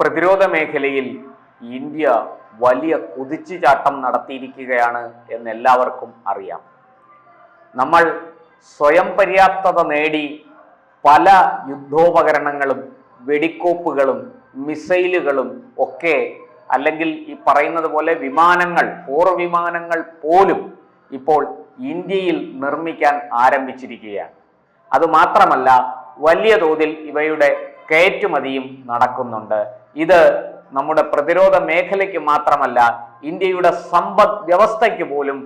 പ്രതിരോധ മേഖലയിൽ ഇന്ത്യ വലിയ കുതിച്ചുചാട്ടം നടത്തിയിരിക്കുകയാണ് എന്ന് എല്ലാവർക്കും അറിയാം. നമ്മൾ സ്വയം പര്യാപ്തത നേടി പല യുദ്ധോപകരണങ്ങളും വെടിക്കോപ്പുകളും മിസൈലുകളും ഒക്കെ അല്ലെങ്കിൽ ഈ പറയുന്നത് പോലെ വിമാനങ്ങൾ പോർ വിമാനങ്ങൾ പോലും ഇപ്പോൾ ഇന്ത്യയിൽ നിർമ്മിക്കാൻ ആരംഭിച്ചിരിക്കുകയാണ്. അതുമാത്രമല്ല വലിയ തോതിൽ ഇവയുടെ കയറ്റുമതിയും നടക്കുന്നുണ്ട്. ഇത് നമ്മുടെ പ്രതിരോധ മേഖലയ്ക്ക് മാത്രമല്ല ഇന്ത്യയുടെ സമ്പദ് വ്യവസ്ഥയ്ക്ക് പോലും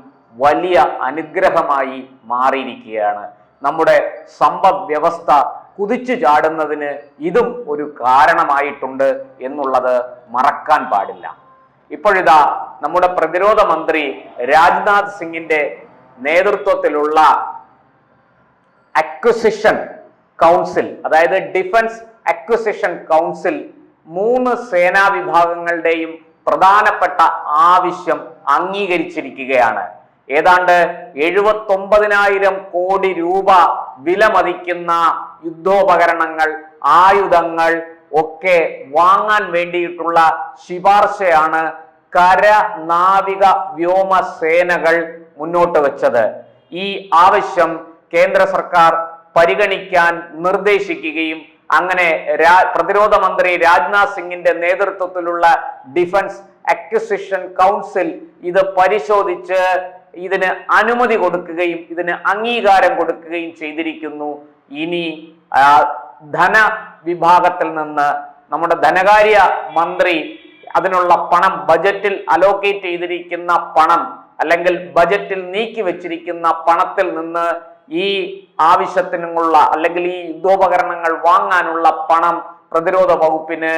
വലിയ അനുഗ്രഹമായി മാറിയിരിക്കുകയാണ്. നമ്മുടെ സമ്പദ് വ്യവസ്ഥ കുതിച്ചു ചാടുന്നതിന് ഇതും ഒരു കാരണമായിട്ടുണ്ട് എന്നുള്ളത് മറക്കാൻ പാടില്ല. ഇപ്പോഴിതാ നമ്മുടെ പ്രതിരോധ മന്ത്രി രാജ്നാഥ് സിംഗിന്റെ നേതൃത്വത്തിലുള്ള അക്വിസിഷൻ കൗൺസിൽ അതായത് ഡിഫൻസ് അക്വിസിഷൻ കൗൺസിൽ മൂന്ന് സേനാ വിഭാഗങ്ങളുടെയും പ്രധാനപ്പെട്ട ആവശ്യം അംഗീകരിച്ചിരിക്കുകയാണ്. ഏതാണ്ട് എഴുപത്തൊമ്പതിനായിരം കോടി രൂപ വിലമതിക്കുന്ന യുദ്ധോപകരണങ്ങൾ ആയുധങ്ങൾ ഒക്കെ വാങ്ങാൻ വേണ്ടിയിട്ടുള്ള ശിപാർശയാണ് കര നാവിക വ്യോമ സേനകൾ മുന്നോട്ട് വെച്ചത്. ഈ ആവശ്യം കേന്ദ്ര സർക്കാർ പരിഗണിക്കാൻ നിർദ്ദേശിക്കുകയും അങ്ങനെ പ്രതിരോധ മന്ത്രി രാജ്നാഥ് സിംഗിന്റെ നേതൃത്വത്തിലുള്ള ഡിഫൻസ് അക്വിസിഷൻ കൗൺസിൽ ഇത് പരിശോധിച്ച് ഇതിന് അനുമതി കൊടുക്കുകയും ഇതിന് അംഗീകാരം കൊടുക്കുകയും ചെയ്തിരിക്കുന്നു. ഇനി ധന വിഭാഗത്തിൽ നിന്ന് നമ്മുടെ ധനകാര്യ മന്ത്രി അതിനുള്ള പണം ബജറ്റിൽ അലോക്കേറ്റ് ചെയ്തിരിക്കുന്ന പണം അല്ലെങ്കിൽ ബജറ്റിൽ നീക്കി വെച്ചിരിക്കുന്ന പണത്തിൽ നിന്ന് ഈ ആവശ്യത്തിനുള്ള അല്ലെങ്കിൽ ഈ യുദ്ധോപകരണങ്ങൾ വാങ്ങാനുള്ള പണം പ്രതിരോധ വകുപ്പിന്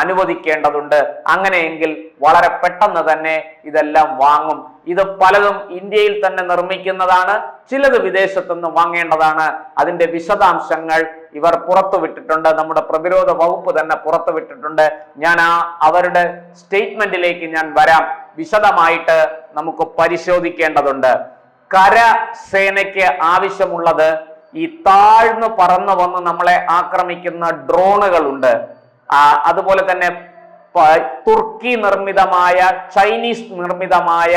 അനുവദിക്കേണ്ടതുണ്ട്. അങ്ങനെയെങ്കിൽ വളരെ പെട്ടെന്ന് തന്നെ ഇതെല്ലാം വാങ്ങും. ഇത് പലതും ഇന്ത്യയിൽ തന്നെ നിർമ്മിക്കുന്നതാണ് ചിലത് വിദേശത്തു നിന്ന് വാങ്ങേണ്ടതാണ്. അതിന്റെ വിശദാംശങ്ങൾ ഇവർ പുറത്തുവിട്ടിട്ടുണ്ട് നമ്മുടെ പ്രതിരോധ വകുപ്പ് തന്നെ പുറത്തുവിട്ടിട്ടുണ്ട് ഞാൻ ആ അവരുടെ സ്റ്റേറ്റ്മെന്റിലേക്ക് ഞാൻ വരാം. വിശദമായിട്ട് നമുക്ക് പരിശോധിക്കേണ്ടതുണ്ട്. കരസേനയ്ക്ക് ആവശ്യമുള്ളത് ഈ താഴ്ന്നു പറന്നു വന്ന് നമ്മളെ ആക്രമിക്കുന്ന ഡ്രോണുകളുണ്ട്. അതുപോലെ തന്നെ തുർക്കി നിർമ്മിതമായ ചൈനീസ് നിർമ്മിതമായ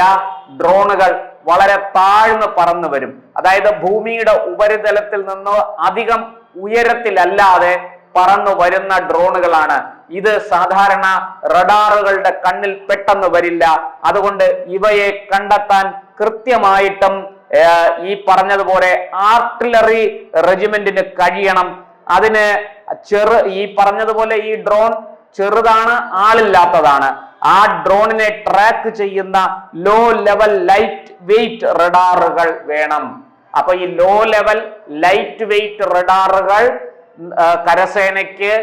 ഡ്രോണുകൾ വളരെ താഴ്ന്നു പറന്നു വരും. അതായത് ഭൂമിയുടെ ഉപരിതലത്തിൽ നിന്ന് അധികം ഉയരത്തിലല്ലാതെ പറന്നു വരുന്ന ഡ്രോണുകളാണ്. ഇത് സാധാരണ റഡാറുകളുടെ കണ്ണിൽ പെട്ടെന്ന് വരില്ല. അതുകൊണ്ട് ഇവയെ കണ്ടെത്താൻ കൃത്യമായിട്ടും ഈ പറഞ്ഞതുപോലെ ആർട്ടിലറി റെജിമെന്റിന് കഴിയണം. അതിന് ചെറു ഈ പറഞ്ഞതുപോലെ ഈ ഡ്രോൺ ചെറുതാണ് ആളില്ലാത്തതാണ്. ആ ഡ്രോണിനെ ട്രാക്ക് ചെയ്യുന്ന ലോ ലെവൽ ലൈറ്റ് വെയിറ്റ് റഡാറുകൾ വേണം. അപ്പൊ ഈ ലോ ലെവൽ ലൈറ്റ് വെയിറ്റ് റഡാറുകൾ കരസേനയ്ക്ക്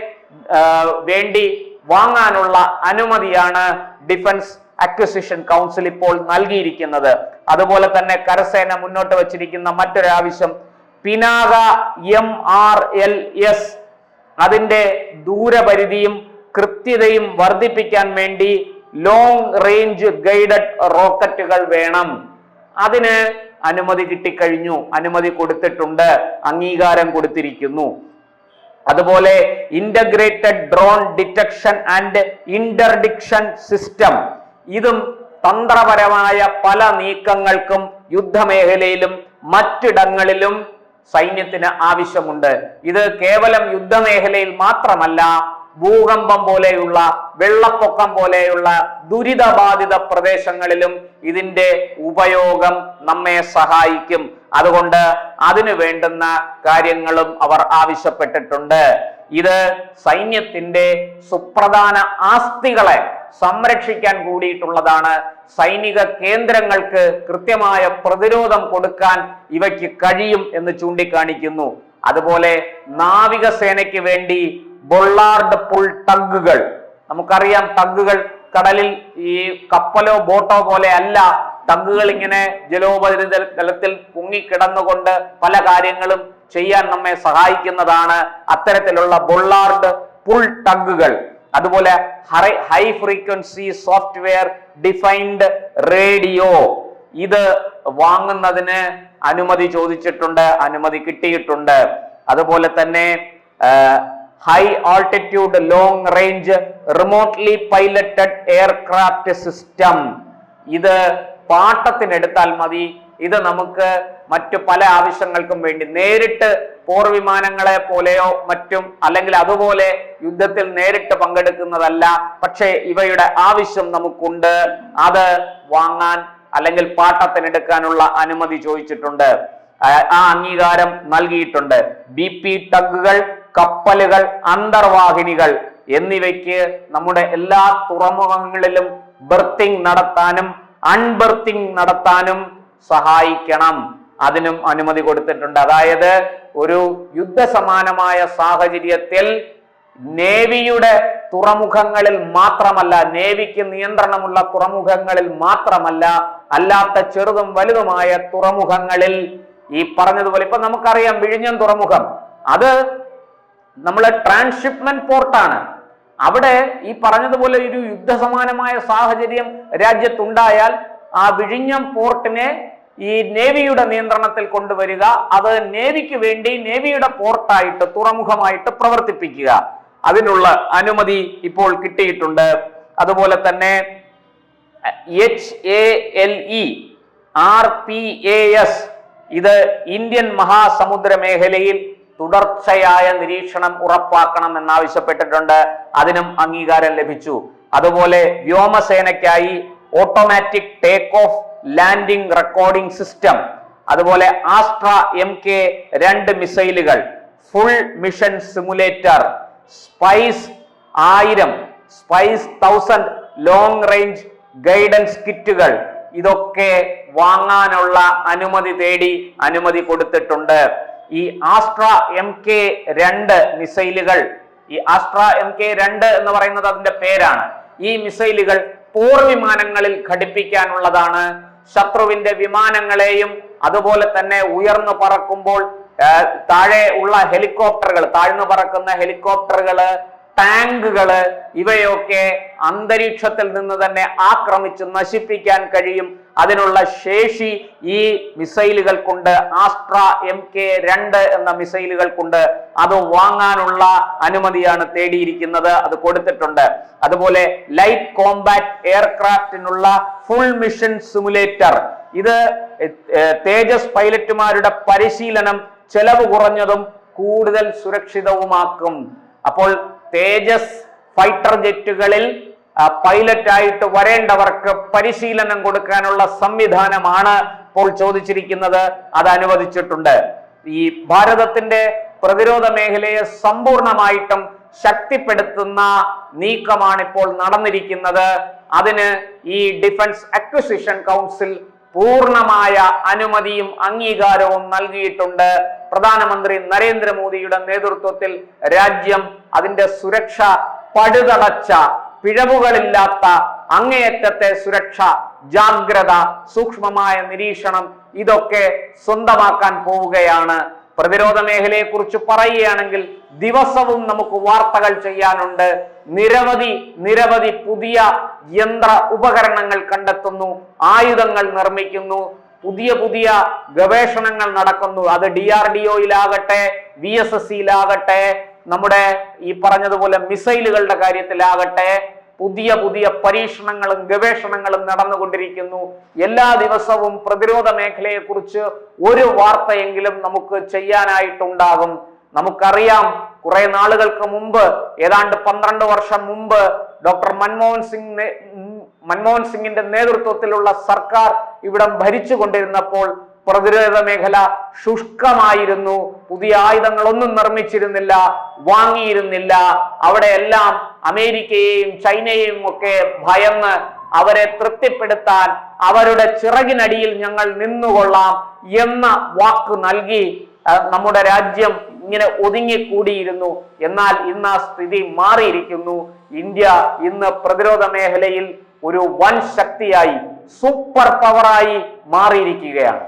വേണ്ടി വാങ്ങാനുള്ള അനുമതിയാണ് ഡിഫൻസ് അക്വിസിഷൻ കൗൺസിൽ ഇപ്പോൾ നൽകിയിരിക്കുന്നത്. അതുപോലെ തന്നെ കരസേന മുന്നോട്ട് വച്ചിരിക്കുന്ന മറ്റൊരാവശ്യം Pinaka M R L S അതിന്റെ ദൂരപരിധിയും കൃത്യതയും വർദ്ധിപ്പിക്കാൻ വേണ്ടി ലോങ് റേഞ്ച് ഗൈഡഡ് റോക്കറ്റുകൾ വേണം. അതിന് അനുമതി കിട്ടിക്കഴിഞ്ഞു. അനുമതി കൊടുത്തിട്ടുണ്ട്. അംഗീകാരം കൊടുത്തിരിക്കുന്നു. അതുപോലെ integrated drone detection and interdiction system ഇതും തന്ത്രപരമായ പല നീക്കങ്ങൾക്കും യുദ്ധമേഖലയിലും മറ്റിടങ്ങളിലും സൈന്യത്തിന് ആവശ്യമുണ്ട്. ഇത് കേവലം യുദ്ധമേഖലയിൽ മാത്രമല്ല ഭൂകമ്പം പോലെയുള്ള വെള്ളപ്പൊക്കം പോലെയുള്ള ദുരിതബാധിത പ്രദേശങ്ങളിലും ഇതിന്റെ ഉപയോഗം നമ്മെ സഹായിക്കും. അതുകൊണ്ട് അതിനു വേണ്ടുന്ന കാര്യങ്ങളും അവർ ആവശ്യപ്പെട്ടിട്ടുണ്ട്. ഇത് സൈന്യത്തിന്റെ സുപ്രധാന ആസ്തികളെ സംരക്ഷിക്കാൻ കൂടിയിട്ടുള്ളതാണ്. സൈനിക കേന്ദ്രങ്ങൾക്ക് കൃത്യമായ പ്രതിരോധം കൊടുക്കാൻ ഇവയ്ക്ക് കഴിയും എന്ന് ചൂണ്ടിക്കാണിക്കുന്നു. അതുപോലെ നാവികസേനയ്ക്ക് വേണ്ടി ബൊള്ളാർഡ് പുൾ ടഗുകൾ നമുക്കറിയാം ടഗുകൾ കടലിൽ ഈ കപ്പലോ ബോട്ടോ പോലെ അല്ല. ടഗുകൾ ഇങ്ങനെ ജലോപരിതലത്തിൽ പൊങ്ങിക്കിടന്നുകൊണ്ട് പല കാര്യങ്ങളും ചെയ്യാൻ നമ്മെ സഹായിക്കുന്നതാണ്. അത്തരത്തിലുള്ള ബൊള്ളാർഡ് പുൾ ടഗുകൾ അതുപോലെ high frequency software defined radio ഇത് വാങ്ങുന്നതിന് അനുമതി ചോദിച്ചിട്ടുണ്ട് അനുമതി കിട്ടിയിട്ടുണ്ട്. അതുപോലെ തന്നെ high altitude long range remotely piloted aircraft system ഇത് പാട്ടത്തിനെടുത്താൽ മതി. ഇത് നമുക്ക് മറ്റു പല ആവശ്യങ്ങൾക്കും വേണ്ടി നേരിട്ട് പോർ വിമാനങ്ങളെ പോലെയോ മറ്റും അല്ലെങ്കിൽ അതുപോലെ യുദ്ധത്തിൽ നേരിട്ട് പങ്കെടുക്കുന്നതല്ല. പക്ഷേ ഇവയുടെ ആവശ്യം നമുക്കുണ്ട്. അത് വാങ്ങാൻ അല്ലെങ്കിൽ പാട്ടത്തിനെടുക്കാനുള്ള അനുമതി ചോദിച്ചിട്ടുണ്ട്. ആ- അംഗീകാരം നൽകിയിട്ടുണ്ട്. ബി പി ടഗുകൾ കപ്പലുകൾ അന്തർവാഹിനികൾ എന്നിവയ്ക്ക് നമ്മുടെ എല്ലാ തുറമുഖങ്ങളിലും ബർത്തിങ് നടത്താനും അൺബർത്തിങ് നടത്താനും സഹായിക്കണം. അതിനും അനുമതി കൊടുത്തിട്ടുണ്ട്. അതായത് ഒരു യുദ്ധസമാനമായ സാഹചര്യത്തിൽ നേവിയുടെ തുറമുഖങ്ങളിൽ മാത്രമല്ല നേവിക്ക് നിയന്ത്രണമുള്ള തുറമുഖങ്ങളിൽ മാത്രമല്ല അല്ലാത്ത ചെറുതും വലുതുമായ തുറമുഖങ്ങളിൽ ഈ പറഞ്ഞതുപോലെ ഇപ്പൊ നമുക്കറിയാം വിഴിഞ്ഞം തുറമുഖം. അത് നമ്മളെ ട്രാൻസ്ഷിപ്മെന്റ് പോർട്ടാണ്. അവിടെ ഈ പറഞ്ഞതുപോലെ ഒരു യുദ്ധസമാനമായ സാഹചര്യം രാജ്യത്തുണ്ടായാൽ ആ വിഴിഞ്ഞം പോർട്ടിനെ ഈ നേവിയുടെ നിയന്ത്രണത്തിൽ കൊണ്ടുവരിക അത് നേവിക്ക് വേണ്ടി നേവിയുടെ പോർട്ടായിട്ട് തുറമുഖമായിട്ട് പ്രവർത്തിപ്പിക്കുക. അതിനുള്ള അനുമതി ഇപ്പോൾ കിട്ടിയിട്ടുണ്ട്. അതുപോലെ തന്നെ H A L E R P A S ഇത് ഇന്ത്യൻ മഹാസമുദ്ര മേഖലയിൽ തുടർച്ചയായ നിരീക്ഷണം ഉറപ്പാക്കണം എന്നാവശ്യപ്പെട്ടിട്ടുണ്ട്. അതിനും അംഗീകാരം ലഭിച്ചു. അതുപോലെ വ്യോമസേനയ്ക്കായി automatic take off landing recording system അതുപോലെ ആസ്ട്ര എം കെ രണ്ട് മിസൈലുകൾ ഫുൾ മിഷൻ സിമുലേറ്റർ സ്പൈസ് ആയിരം spice thousand long range guidance കിറ്റുകൾ. ഇതൊക്കെ വാങ്ങാനുള്ള അനുമതി തേടി അനുമതി കൊടുത്തിട്ടുണ്ട്. ഈ ആസ്ട്ര എം കെ രണ്ട് മിസൈലുകൾ ഈ ആസ്ട്ര എം കെ രണ്ട് എന്ന് പറയുന്നത് അതിന്റെ പേരാണ്. ഈ മിസൈലുകൾ പോർ വിമാനങ്ങളിൽ ഘടിപ്പിക്കാനുള്ളതാണ്. ശത്രുവിന്റെ വിമാനങ്ങളെയും അതുപോലെ തന്നെ ഉയർന്നു പറക്കുമ്പോൾ താഴെ ഉള്ള ഹെലികോപ്റ്ററുകൾ താഴ്ന്നു പറക്കുന്ന ഹെലികോപ്റ്ററുകൾ ടാങ്കുകൾ ഇവയൊക്കെ അന്തരീക്ഷത്തിൽ നിന്ന് തന്നെ ആക്രമിച്ച് നശിപ്പിക്കാൻ കഴിയും. അതിനുള്ള ശേഷി ഈ മിസൈലുകൾക്കുണ്ട്. ആസ്ട്ര എം കെ രണ്ട് എന്ന മിസൈലുകൾക്കുണ്ട്. അത് വാങ്ങാനുള്ള അനുമതിയാണ് തേടിയിരിക്കുന്നത്. അത് കൊടുത്തിട്ടുണ്ട്. അതുപോലെ ലൈറ്റ് കോമ്പാറ്റ് എയർക്രാഫ്റ്റിനുള്ള ഫുൾ മിഷൻ സിമുലേറ്റർ. ഇത് തേജസ് പൈലറ്റുമാരുടെ പരിശീലനം ചെലവ് കുറഞ്ഞതും കൂടുതൽ സുരക്ഷിതവുമാക്കും. അപ്പോൾ തേജസ് ഫൈറ്റർ ജെറ്റുകളിൽ പൈലറ്റ് ആയിട്ട് വരേണ്ടവർക്ക് പരിശീലനം കൊടുക്കാനുള്ള സംവിധാനമാണ് ഇപ്പോൾ ചോദിച്ചിരിക്കുന്നത്. അത് അനുവദിച്ചിട്ടുണ്ട്. ഈ ഭാരതത്തിന്റെ പ്രതിരോധ മേഖലയെ സമ്പൂർണമായിട്ടും ശക്തിപ്പെടുത്തുന്ന നീക്കമാണ് ഇപ്പോൾ നടന്നിരിക്കുന്നത്. അതിന് ഈ ഡിഫൻസ് അക്വിസിഷൻ കൗൺസിൽ പൂർണമായ അനുമതിയും അംഗീകാരവും നൽകിയിട്ടുണ്ട്. പ്രധാനമന്ത്രി നരേന്ദ്രമോദിയുടെ നേതൃത്വത്തിൽ രാജ്യം അതിന്റെ സുരക്ഷ പഴുതടച്ച പിഴവുകളില്ലാത്ത അങ്ങേയറ്റത്തെ സുരക്ഷ ജാഗ്രത സൂക്ഷ്മമായ നിരീക്ഷണം ഇതൊക്കെ സ്വന്തമാക്കാൻ പോവുകയാണ്. പ്രതിരോധ മേഖലയെ കുറിച്ച് പറയുകയാണെങ്കിൽ ദിവസവും നമുക്ക് വാർത്തകൾ ചെയ്യാനുണ്ട്. നിരവധി നിരവധി പുതിയ യന്ത്ര ഉപകരണങ്ങൾ കണ്ടെത്തുന്നു ആയുധങ്ങൾ നിർമ്മിക്കുന്നു പുതിയ പുതിയ ഗവേഷണങ്ങൾ നടക്കുന്നു. അത് ഡി ആർ ഡി ഒയിലാകട്ടെ വി എസ് എസ് സിയിലാകട്ടെ നമ്മുടെ ഈ പറഞ്ഞതുപോലെ മിസൈലുകളുടെ കാര്യത്തിലാകട്ടെ പുതിയ പുതിയ പരീക്ഷണങ്ങളും ഗവേഷണങ്ങളും നടന്നുകൊണ്ടിരിക്കുന്നു. എല്ലാ ദിവസവും പ്രതിരോധ മേഖലയെ കുറിച്ച് ഒരു വാർത്തയെങ്കിലും നമുക്ക് ചെയ്യാനായിട്ടുണ്ടാകും. നമുക്കറിയാം കുറെ നാളുകൾക്ക് മുമ്പ് ഏതാണ്ട് പന്ത്രണ്ട് വർഷം മുമ്പ് ഡോക്ടർ മൻമോഹൻ സിംഗ് മൻമോഹൻ സിംഗിന്റെ നേതൃത്വത്തിലുള്ള സർക്കാർ ഇവിടം ഭരിച്ചുകൊണ്ടിരുന്നപ്പോൾ പ്രതിരോധ മേഖല ശുഷ്കമായിരുന്നു. പുതിയ ആയുധങ്ങളൊന്നും നിർമ്മിച്ചിരുന്നില്ല വാങ്ങിയിരുന്നില്ല. അവിടെയെല്ലാം അമേരിക്കയെയും ചൈനയെയും ഒക്കെ ഭയന്ന് അവരെ തൃപ്തിപ്പെടുത്താൻ അവരുടെ ചിറകിനടിയിൽ ഞങ്ങൾ നിന്നുകൊള്ളാം എന്ന വാക്ക് നൽകി നമ്മുടെ രാജ്യം ഇങ്ങനെ ഒതുങ്ങിക്കൂടിയിരുന്നു. എന്നാൽ ഇന്ന് ആ സ്ഥിതി മാറിയിരിക്കുന്നു. ഇന്ത്യ ഇന്ന് പ്രതിരോധ മേഖലയിൽ ഒരു വൻ ശക്തിയായി സൂപ്പർ പവറായി മാറിയിരിക്കുകയാണ്.